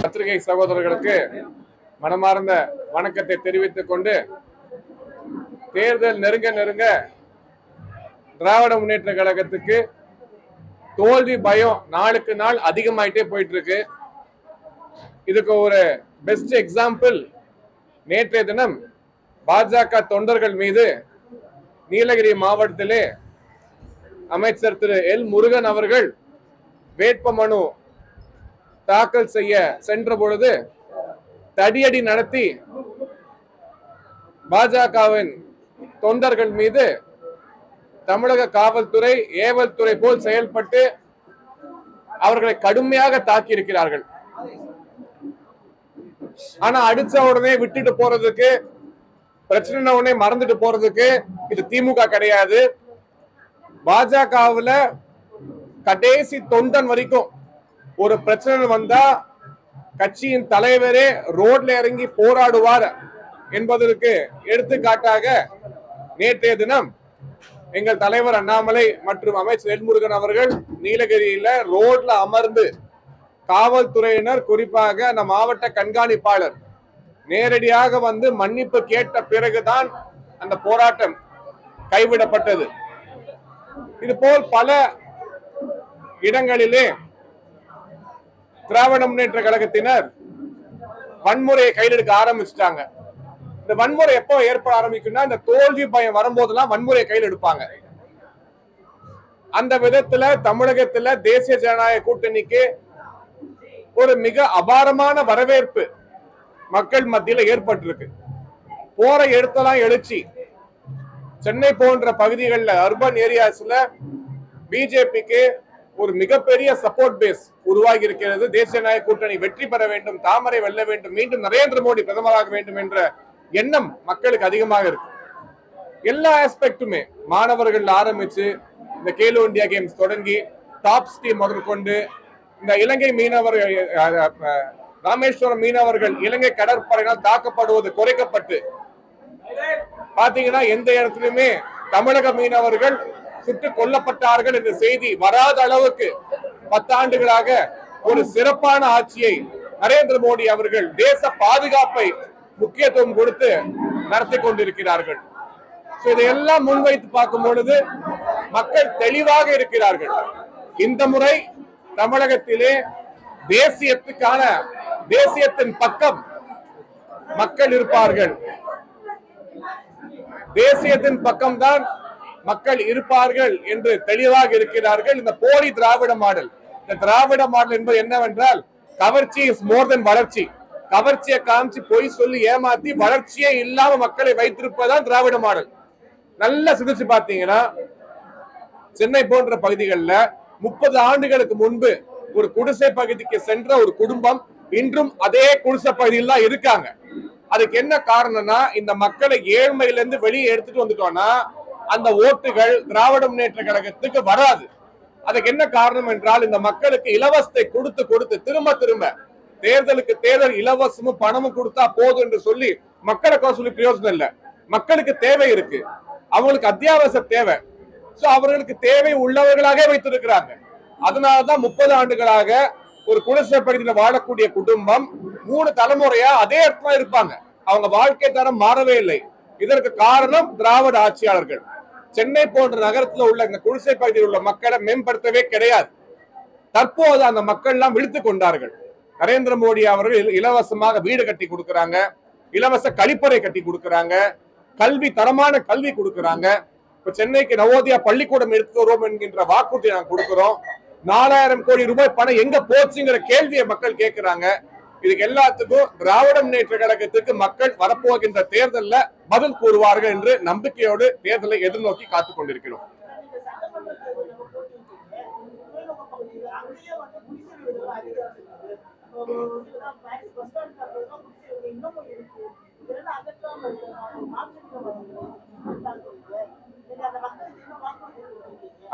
பத்திரிகை சகோதரர்களுக்கு மனமார்ந்த வணக்கத்தை தெரிவித்துக் கொண்டு தேர்தல் நெருங்க நெருங்க திராவிட முன்னேற்ற கழகத்துக்கு தோல்வி பயம் நாளுக்கு நாள் அதிகமாயிட்டே போயிட்டு இருக்கு இதுக்கு ஒரு பெஸ்ட் எக்ஸாம்பிள் நேற்றைய தினம் பாஜக தொண்டர்கள் மீது நீலகிரி மாவட்டத்திலே அமைச்சர் திரு எல் முருகன் அவர்கள் வேட்புமனு தாக்கல் செய்ய சென்ற பொழுது தடியடி நடத்தி பாஜகவின் தொண்டர்கள் மீது தமிழக காவல்துறை ஏவல்துறை போல் செயல்பட்டு அவர்களை கடுமையாக தாக்கி இருக்கிறார்கள் ஆனா அடிச்ச உடனே விட்டுட்டு போறதுக்கு பிரச்சனை உடனே மறந்துட்டு போறதுக்கு இது திமுக கிடையாது. பாஜகவுல கடைசி தொண்டன் வரைக்கும் ஒரு பிரச்சனை வந்தா கட்சியின் தலைவரே ரோட்ல இறங்கி போராடுவார் என்பதற்கு எடுத்துக்காட்டாக நேற்றைய தினம் எங்கள் தலைவர் அண்ணாமலை மற்றும் அமைச்சர் எல்முருகன் அவர்கள் நீலகிரியில ரோட்ல அமர்ந்து காவல்துறையினர் குறிப்பாக அந்த மாவட்ட கண்காணிப்பாளர் நேரடியாக வந்து மன்னிப்பு கேட்ட பிறகுதான் அந்த போராட்டம் கைவிடப்பட்டது. இது போல் பல இடங்களிலே திராவிட முன்னேற்ற கழகத்தினர் வன்முறையை கையில் எடுக்க ஆரம்பிச்சிட்டாங்க. இந்த வன்முறை எப்போ ஏற்பட ஆரம்பிக்கும்னா இந்த தோல்வி பயம் வரும்போதெல்லாம் வன்முறையை கையில் எடுப்பாங்க. அந்த விதத்துல தமிழகத்துல தேசிய ஜனநாயக கூட்டணிக்கு ஒரு மிக அபாரமான வரவேற்பு மக்கள் மத்தியில ஏற்பட்டிருக்கு. போற எடுத்தெல்லாம் எழுச்சி. சென்னை போன்ற பகுதிகளில் அர்பன் ஏரியாஸ்ல பிஜேபிக்கு ஒரு மிகப்பெரிய சப்போர்ட் பேஸ் உருவாகி இருக்கிறது தேசிய நாயக கூட்டணி வெற்றி பெற வேண்டும் தாமரை வெல்ல வேண்டும் மீண்டும் நரேந்திர மோடி பிரதமராக வேண்டும் என்ற எண்ணம் மக்களுக்கு அதிகமாக இருக்கு எல்லா ஆஸ்பெக்டுமே மாணவர்கள் ஆரம்பிச்சு இந்த கேலோ இந்தியா கேம்ஸ் தொடங்கி டாப் டீம் முதற்கொண்டு இந்த இலங்கை மீனவர்கள் ராமேஸ்வரம் மீனவர்கள் இலங்கை கடற்படையினால் தாக்கப்படுவது குறைக்கப்பட்டு பாத்தீங்கன்னா எந்த இடத்துலயுமே தமிழக மீனவர்கள் சுட்டு கொல்லப்பட்டார்கள் என்ற செய்தி வராத அளவுக்கு பத்தாண்டுகளாக ஒரு சிறப்பான ஆட்சியை நரேந்திர மோடி அவர்கள் தேச பாதுகாப்பை முக்கியத்துவம் கொடுத்து நடத்தி கொண்டிருக்கிறார்கள். இதையெல்லாம் முன்வைத்து பார்க்கும் பொழுது மக்கள் தெளிவாக இருக்கிறார்கள். இந்த முறை தமிழகத்திலே தேசியத்துக்கான தேசியத்தின் பக்கம் மக்கள் இருப்பார்கள். தேசியத்தின் பக்கம்தான் மக்கள் இருப்பார்கள் என்று தெளிவாக இருக்கிறார்கள். இந்த போலி திராவிட மாடல். இந்த திராவிட மாடல் என்பது என்னவென்றால் கவர்ச்சி இஸ் மோர் தென் வளர்ச்சி. கவர்ச்சியை காமிச்சு பொய் சொல்லி ஏமாத்தி வளர்ச்சியே இல்லாம மக்களை வைத்திருப்பதுதான் திராவிட மாடல். நல்லா சிந்திச்சு பார்த்தீங்கன்னா சென்னை போன்ற பகுதிகளில் முப்பது ஆண்டுகளுக்கு முன்பு ஒரு குடிசை பகுதிக்கு சென்ற ஒரு குடும்பம் இன்றும் அதே குடிசை பகுதியில் தான் இருக்காங்க. அதுக்கு என்ன காரணம்னா இந்த மக்களை ஏழ்மையில இருந்து வெளியே எடுத்துட்டு வந்துட்டோம்னா அந்த ஓட்டுகள் திராவிட முன்னேற்ற கழகத்துக்கு வராது. அதுக்கு என்ன காரணம் என்றால் இந்த மக்களுக்கு இலவசத்தை கொடுத்து கொடுத்து திரும்ப திரும்ப தேர்தலுக்கு தேர்தல் இலவசமும் பணமும் கொடுத்தா போதும் என்று சொல்லி மக்களை சொல்லி பிரயோஜனம் இல்லை. மக்களுக்கு தேவை இருக்கு. அவங்களுக்கு அத்தியாவசிய தேவை. சோ அவர்களுக்கு தேவை உள்ளவர்களாக வைத்திருக்கிறாங்க. அதனாலதான் முப்பது ஆண்டுகளாக ஒரு குடிசை பகுதியில வாழக்கூடிய குடும்பம் மூணு தலைமுறையா அதே இடத்துல இருப்பாங்க. அவங்க வாழ்க்கை தரம் மாறவே இல்லை. இதற்கு காரணம் திராவிட ஆட்சியாளர்கள். சென்னை போன்ற நகரத்துல உள்ள இந்த குடிசை பகுதியில் உள்ள மக்களை மேம்படுத்தவே கிடையாது. தற்போது அந்த மக்கள் எல்லாம் விழித்துக் கொண்டார்கள். நரேந்திர மோடி அவர்கள் இலவசமாக வீடு கட்டி கொடுக்கறாங்க. இலவச கழிப்பறை கட்டி கொடுக்கறாங்க. கல்வி தரமான கல்வி கொடுக்கறாங்க. இப்ப சென்னைக்கு நவோதயா பள்ளிக்கூடம் எடுத்து வருவோம் என்கின்ற வாக்குறுதி நாங்க கொடுக்கிறோம். நாலாயிரம் கோடி ரூபாய் பணம் எங்க போச்சுங்கிற கேள்வியை மக்கள் கேட்கிறாங்க. இதுக்கு எல்லாத்துக்கும் திராவிட முன்னேற்ற கழகத்துக்கு மக்கள் வரப்போகின்ற தேர்தல்ல பதில் கூறுவார்கள் என்று நம்பிக்கையோடு தேர்தலை எதிர்நோக்கி காத்துக் கொண்டிருக்கிறோம்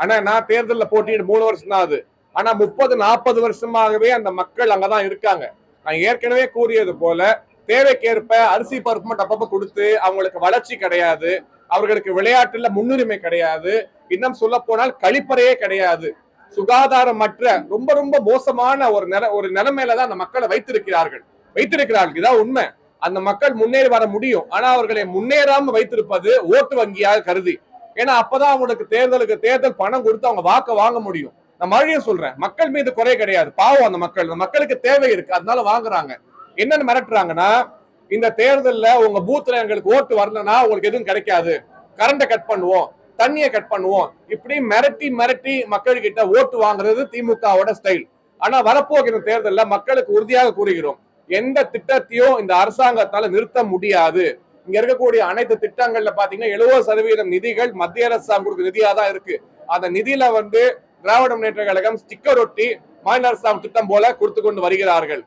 ஆனா நான் தேர்தலில் போட்டியிட்டு மூணு வருஷம் தான் அது ஆனா முப்பது நாற்பது வருஷமாகவே அந்த மக்கள் அங்கதான் இருக்காங்க. நான் ஏற்கனவே கூறியது போல தேவைக்கேற்ப அரிசி பருப்பு மட்டும் அப்பப்ப கொடுத்து அவங்களுக்கு வளர்ச்சி கிடையாது. அவர்களுக்கு விளையாட்டுல முன்னுரிமை கிடையாது. இன்னும் சொல்ல போனால் கழிப்பறையே கிடையாது. சுகாதாரமற்ற ரொம்ப ரொம்ப மோசமான ஒரு நில ஒரு நிலைமையில தான் அந்த மக்களை வைத்திருக்கிறார்கள். வைத்திருக்கிறார்கள். இதான் உண்மை. அந்த மக்கள் முன்னேறி வர முடியும். ஆனா அவர்களை முன்னேறாம வைத்திருப்பது ஓட்டு வங்கியாக கருதி. ஏன்னா அப்பதான் அவங்களுக்கு தேர்தலுக்கு தேர்தல் பணம் கொடுத்து அவங்க வாக்க வாங்க முடியும். நான் மறுபடியும் சொல்றேன். மக்கள் மீது குறை கிடையாது. பாவம் அந்த மக்கள். அந்த மக்களுக்கு தேவை இருக்கு. அதனால வாங்குறாங்க. என்னன்னு மிரட்டுறாங்கன்னா இந்த தேர்தல்ல உங்க பூத்துல எங்களுக்கு ஓட்டு வரலன்னா உங்களுக்கு எதுவும் கிடைக்காது. கரண்ட கட் பண்ணுவோம். தண்ணியை கட் பண்ணுவோம். இப்படி மிரட்டி மிரட்டி மக்கள் கிட்ட ஓட்டு வாங்குறது திமுகவோட ஸ்டைல் ஆனா வரப்போகிற தேர்தல்ல மக்களுக்கு உறுதியாக கூறுகிறோம். எந்த திட்டத்தையும் இந்த அரசாங்கத்தால நிறுத்த முடியாது. இங்க இருக்கக்கூடிய அனைத்து திட்டங்கள்ல பாத்தீங்கன்னா எழுபது சதவீதம் நிதிகள் மத்திய அரசாங்கம் கொடுக்க நிதியா தான் இருக்கு. அந்த நிதியில வந்து திராவிட முன்னேற்ற கழகம் ஸ்டிக்கர் ஒட்டி மாநில அரசாங்கம் திட்டம் போல கொடுத்து கொண்டு வருகிறார்கள்.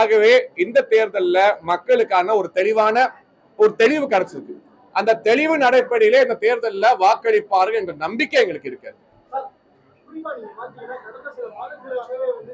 ஆகவே இந்த தேர்தல்ல மக்களுக்கான ஒரு தெளிவான ஒரு தெளிவு கிடைச்சிருக்கு. அந்த தெளிவு நடைப்படியிலே இந்த தேர்தல்ல வாக்களிப்பார்கள் என்ற நம்பிக்கை எங்களுக்கு இருக்கு. குறிப்பா நீங்க பாத்தீங்கன்னா கடந்த சில மாதங்களாகவே வந்து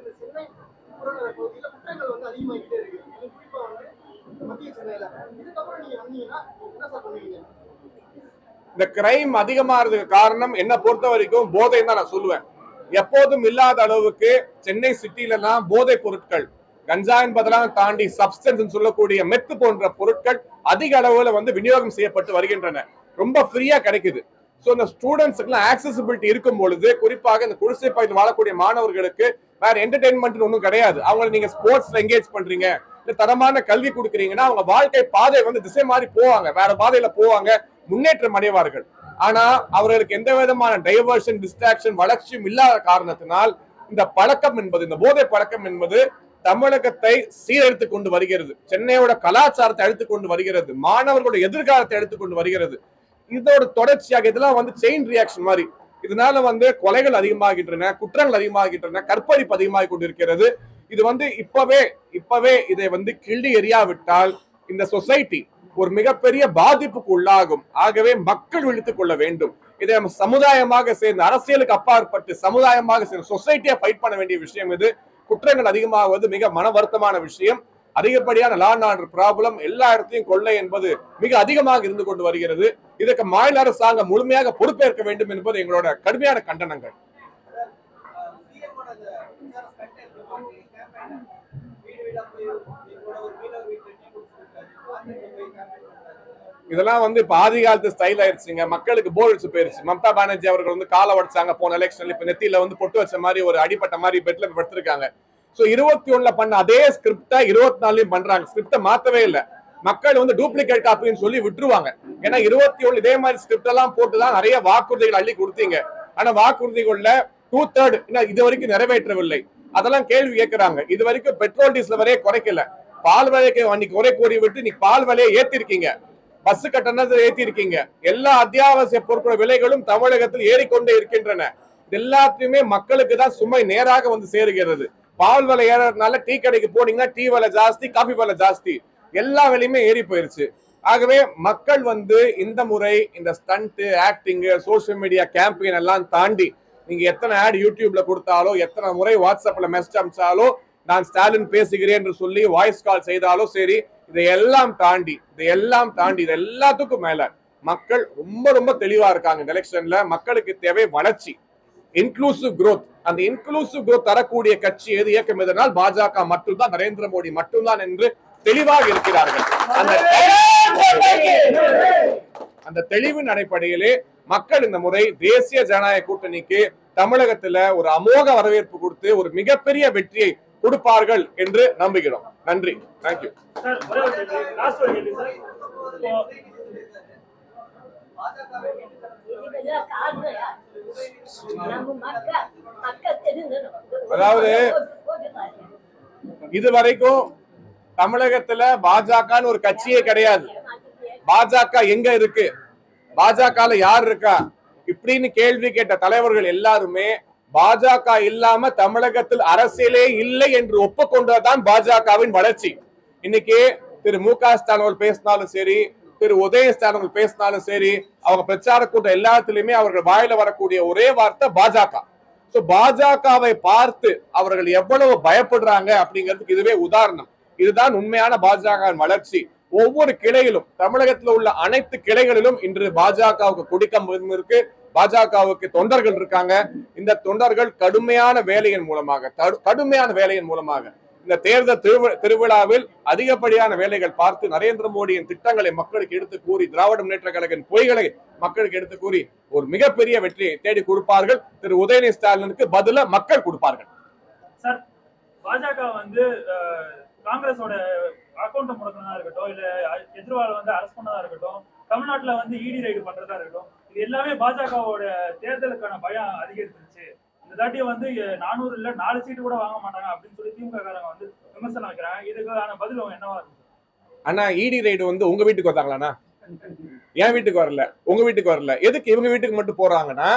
இந்த கிரைம் அதிகமாறதுக்கு காரணம் என்ன பொறுத்த வரைக்கும் போதை தான் நான் சொல்லுவேன். எப்போதும் இல்லாத அளவுக்கு சென்னை சிட்டில எல்லாம் போதை பொருட்கள் கஞ்சா என்பதெல்லாம் தாண்டி சப்ஸ்டன்ஸ் சொல்லக்கூடிய மெத்து போன்ற பொருட்கள் அதிக அளவுல வந்து விநியோகம் செய்யப்பட்டு வருகின்றன. ரொம்ப ஃப்ரீயா கிடைக்குது. ஸோ இந்த ஸ்டூடெண்ட்ஸுக்குலாம் ஆக்சசிபிலிட்டி இருக்கும் பொழுது குறிப்பாக இந்த குடிசை பகுதியில் வாழக்கூடிய மாணவர்களுக்கு வேற என்டர்டைன்மெண்ட் ஒன்றும் கிடையாது. அவங்களை நீங்க ஸ்போர்ட்ஸ்ல என்கேஜ் பண்றீங்க இல்ல தரமான கல்வி கொடுக்குறீங்கன்னா அவங்க வாழ்க்கை பாதை வந்து திசை மாறி போவாங்க. வேற பாதையில போவாங்க முன்னேற்றம் அடைவார்கள். ஆனா அவர்களுக்கு எந்த விதமான டைவர்ஷன் டிஸ்ட்ராக்ஷன் வளர்ச்சியும் இல்லாத காரணத்தினால் இந்த பழக்கம் என்பது இந்த போதை பழக்கம் என்பது தமிழகத்தை சீரழித்து கொண்டு வருகிறது. சென்னையோட கலாச்சாரத்தை அழித்து கொண்டு வருகிறது. மாணவர்களோட எதிர்காலத்தை எடுத்து கொண்டு வருகிறது. இதோட தொடர்ச்சியாக இதெல்லாம் வந்து செயின் ரியாக்ஷன் மாதிரி. இதனால வந்து கொலைகள் அதிகமாகின்றன குற்றங்கள் அதிகமாகின்றன கற்பழிப்பு அதிகமாகி கொண்டிருக்கிறது. இது வந்து இப்பவே இப்பவே இதை வந்து கிள்ளி எறியாவிட்டால் இந்த சொசைட்டி ஒரு மிகப்பெரிய பாதிப்புக்கு உள்ளாகும். ஆகவே மக்கள் விழித்துக் கொள்ள வேண்டும். இதை நம்ம சமுதாயமாக சேர்ந்து அரசியலுக்கு அப்பாற்பட்டு சமுதாயமாக சேர்ந்து சொசைட்டியா ஃபைட் பண்ண வேண்டிய விஷயம் இது குற்றங்கள் அதிகமாகுவது மிக மன வருத்தமான விஷயம். அதிகப்படியான லா அண்ட் ஆர்டர் ப்ராப்ளம் எல்லா இடத்தையும் கொள்ளை என்பது மிக அதிகமாக இருந்து கொண்டு வருகிறது. இதற்கு மாநில அரசாங்கம் முழுமையாக பொறுப்பேற்க வேண்டும் என்பது எங்களோட கடுமையான கண்டனங்கள் சிஎம்மோட அந்த பிரச்சார ஸ்பெக்ட் எப்படி பாக்குறீங்க கேம்பெயின் வீடு வீடா போய் எங்களோட ஒரு மீனவர் வீட்டுல டீ குடிச்சிருக்காரு மார்க்கெட்ல போய் கேம்பெயின் பண்றாரு இதெல்லாம் வந்து இப்போ ஆதி காலத்து ஸ்டைல் ஆயிடுச்சுங்க. மக்களுக்கு போர் அடிச்சு போயிருச்சு. மம்தா பானர்ஜி அவர்கள் வந்து காலை உடைச்சாங்க போன எலெக்ஷன்ல இப்போ நெத்தியில வந்து பொட்டு வச்ச மாதிரி ஒரு அடிப்பட்ட மாதிரி பெட்ல படுத்திருக்காங்க. ஸோ இருபத்தி ஒண்ணுல பண்ண அதே ஸ்கிரிப்டா இருபத்தி நாலுலயும் பண்றாங்க. ஸ்கிரிப்டை மாத்தவே இல்லை. மக்கள் வந்து டூப்ளிகேட் காப்பின்னு சொல்லி விட்டுருவாங்க. ஏன்னா இருபத்தி ஒண்ணு இதே மாதிரி ஸ்கிரிப்ட் எல்லாம் போட்டுதான் நிறைய வாக்குறுதிகள் அள்ளி கொடுத்தீங்க. ஆனா வாக்குறுதிகள்ல டூ தேர்ட் இது வரைக்கும் நிறைவேற்றவில்லை. அதெல்லாம் கேள்வி கேட்கிறாங்க. இது வரைக்கும் பெட்ரோல் டீசல் வரையே குறைக்கல. பால் விலைக்கு அன்னைக்கு குறை கூறி விட்டு இன்னைக்கு பால் விலையை ஏத்திருக்கீங்க. பஸ் கட்டணத்தை ஏற்றி இருக்கீங்க எல்லா அத்தியாவசிய பொருட்கள் விலைகளும் தமிழகத்தில் ஏறிக்கொண்டே இருக்கின்றன. இது எல்லாத்தையுமே மக்களுக்கு தான் சுமை நேராக வந்து சேருகிறது. பால் விலை ஏறதுனால டீ கடைக்கு போனீங்கன்னா டீ விலை ஜாஸ்தி காஃபி விலை ஜாஸ்தி. எல்லா விலையுமே ஏறி போயிருச்சு. ஆகவே மக்கள் வந்து இந்த முறை இந்த stunt acting social media campaign எல்லாம் தாண்டி நீங்க எத்தனை ஆட் யூடியூப்ல கொடுத்தாலோ எத்தனை முறை வாட்ஸ்அப்ல மெசேஜ் அமிச்சாலோ நான் ஸ்டாலின் பேசுகிறேன் என்று சொல்லி வாய்ஸ் கால் செய்தாலும் சரி இதையெல்லாம் தாண்டி இதையெல்லாம் தாண்டி இது எல்லாத்துக்கும் மேல மக்கள் ரொம்ப ரொம்ப தெளிவா இருக்காங்க இந்த எலெக்ஷன்ல. மக்களுக்கு தேவை வளர்ச்சி இன்க்ளூசிவ் குரோத் அந்த இன்க்ளூசிவ் குரோத் தரக்கூடிய கட்சி எது இயக்கம் எதனால் பாஜக மட்டும்தான் நரேந்திர மோடி மட்டும்தான் என்று தெளிவாக இருக்கிறார்கள். அந்த அந்த தெளிவின் அடிப்படையிலே மக்கள் இந்த முறை தேசிய ஜனநாயக கூட்டணிக்கு தமிழகத்துல ஒரு அமோக வரவேற்பு கொடுத்து ஒரு மிகப்பெரிய வெற்றியை கொடுப்பார்கள் என்று நம்புகிறோம். நன்றி. தேங்க்யூ அதாவது இது வரைக்கும் தமிழகத்துல பாஜகன்னு ஒரு கட்சியே கிடையாது. பாஜக எங்க இருக்கு? பாஜகல யார் இருக்கா? இப்படின்னு கேள்வி கேட்ட தலைவர்கள் எல்லாருமே பாஜக இல்லாம தமிழகத்தில் அரசியலே இல்லை என்று ஒப்புக்கொண்டதுதான் பாஜகவின் வளர்ச்சி. இன்னைக்கு திரு மு க ஸ்டாலின் அவர்கள் பேசினாலும் சரி திரு உதய ஸ்டாலின் அவர்கள் பேசினாலும் சரி அவங்க பிரச்சார கூட்டம் எல்லாத்துலயுமே அவர்கள் வாயில வரக்கூடிய ஒரே வார்த்தை பாஜக. ஸோ பாஜகவை பார்த்து அவர்கள் எவ்வளவு பயப்படுறாங்க அப்படிங்கிறதுக்கு இதுவே உதாரணம். இதுதான் உண்மையான பாஜக வளர்ச்சி. ஒவ்வொரு கிளையிலும் தமிழகத்தில் உள்ள அனைத்து கிளைகளிலும் இன்று பாஜகவுக்கு குடிக்கம் இருக்கு பாஜகவுக்கு தொண்டர்கள் இருக்காங்க. இந்த தொண்டர்கள் கடுமையான வேலையின் மூலமாக கடுமையான வேலையின் மூலமாக இந்த தேர்தல் திருவிழாவில் அதிகப்படியான வேலைகள் பார்த்து நரேந்திர மோடியின் திட்டங்களை மக்களுக்கு எடுத்து கூறி திராவிட முன்னேற்ற கழகின் பொய்களை மக்களுக்கு எடுத்து கூறி ஒரு மிகப்பெரிய வெற்றியை தேடி கொடுப்பார்கள். திரு உதயநிதி ஸ்டாலினுக்கு பதிலா மக்கள் கொடுப்பார்கள். சார் பாஜக வந்து காங்கிரஸோட அக்கௌண்ட் முடக்கினதா இருக்கட்டும் இல்ல கெஜ்ரிவால் வந்து அரசு பண்ணதா இருக்கட்டும் தமிழ்நாட்டுல வந்து இடி ரைடு பண்றதா இருக்கட்டும் இது எல்லாமே பாஜகவோட தேர்தலுக்கான பயம் அதிகரிச்சிருச்சு. இந்த தாட்டி வந்து நானூறு இல்ல நாலு சீட்டு கூட வாங்க மாட்டாங்க அப்படின்னு சொல்லி திமுக காரங்க வந்து விமர்சனம் வைக்கிறாங்க. இதுக்கான பதில் என்னவா இருக்கு அண்ணா இடி ரைடு வந்து உங்க வீட்டுக்கு வந்தாங்களாண்ணா? என் வீட்டுக்கு வரல. உங்க வீட்டுக்கு வரல. எதுக்கு இவங்க வீட்டுக்கு மட்டும் போறாங்கன்னா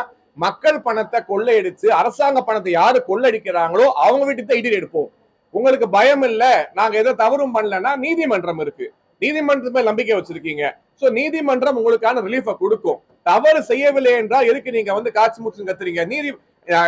மக்கள் பணத்தை கொள்ளையடிச்சு அரசாங்க பணத்தை யாரு கொள்ளடிக்கிறாங்களோ அவங்க வீட்டுக்கு தான் இடி ரைடு போகும். உங்களுக்கு பயம் இல்ல நாங்க எதை தவறும் பண்ணலன்னா நீதிமன்றம் இருக்கு. நீதிமன்றத்து மேல் நம்பிக்கை வச்சிருக்கீங்க. சோ நீதிமன்றம் உங்களுக்கான ரிலீஃபை கொடுக்கும். தவறு செய்யவில்லை என்றால் எதுக்கு நீங்க வந்து காட்சி மூச்சு கத்துறீங்க? நீதி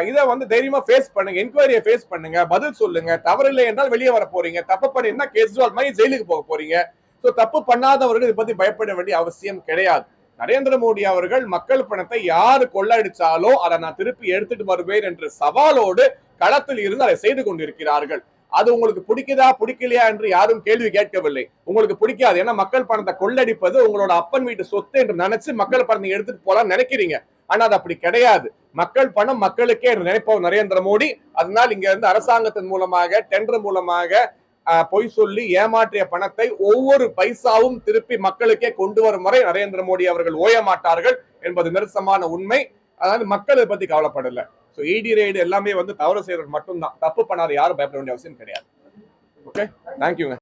இதை வந்து தைரியமா ஃபேஸ் பண்ணுங்க என்கொயரியை ஃபேஸ் பண்ணுங்க பதில் சொல்லுங்க. தவறு இல்லை என்றால் வெளியே வர போறீங்க. தப்பு பண்ணிருந்தா கெஜ்ரிவால் மாதிரி ஜெயிலுக்கு போக போறீங்க. ஸோ தப்பு பண்ணாதவர்கள் இதை பத்தி பயப்பட வேண்டிய அவசியம் கிடையாது. நரேந்திர மோடி அவர்கள் மக்கள் பணத்தை யாரு கொள்ளடிச்சாலோ அதை நான் திருப்பி எடுத்துட்டு வருவேன் என்ற சவாலோடு களத்தில் இருந்து அதை செய்து கொண்டிருக்கிறார்கள். அது உங்களுக்கு பிடிக்குதா பிடிக்கலையா என்று யாரும் கேள்வி கேட்கவில்லை. உங்களுக்கு பிடிக்காது. ஏன்னா மக்கள் பணத்தை கொள்ளடிப்பது உங்களோட அப்பன் வீட்டு சொத்து என்று நினைச்சு மக்கள் பணத்தை எடுத்துட்டு போலாம் நினைக்கிறீங்க. ஆனா அது அப்படி கிடையாது. மக்கள் பணம் மக்களுக்கே நினைப்போம் நரேந்திர மோடி. அதனால் இங்க இருந்து அரசாங்கத்தின் மூலமாக டெண்டர் மூலமாக ஆஹ், பொய் சொல்லி ஏமாற்றிய பணத்தை ஒவ்வொரு பைசாவும் திருப்பி மக்களுக்கே கொண்டு வரும் வரை நரேந்திர மோடி அவர்கள் ஓய மாட்டார்கள் என்பது நிரசமான உண்மை. அதாவது மக்கள் இதை பத்தி கவலைப்படல. ஸோ இடி ரைடு எல்லாமே வந்து தவறு செய்யறது மட்டும்தான். தப்பு பண்ணாத யாரும் பயப்பட வேண்டிய அவசியம் கிடையாது. ஓகே தேங்க்யூங்க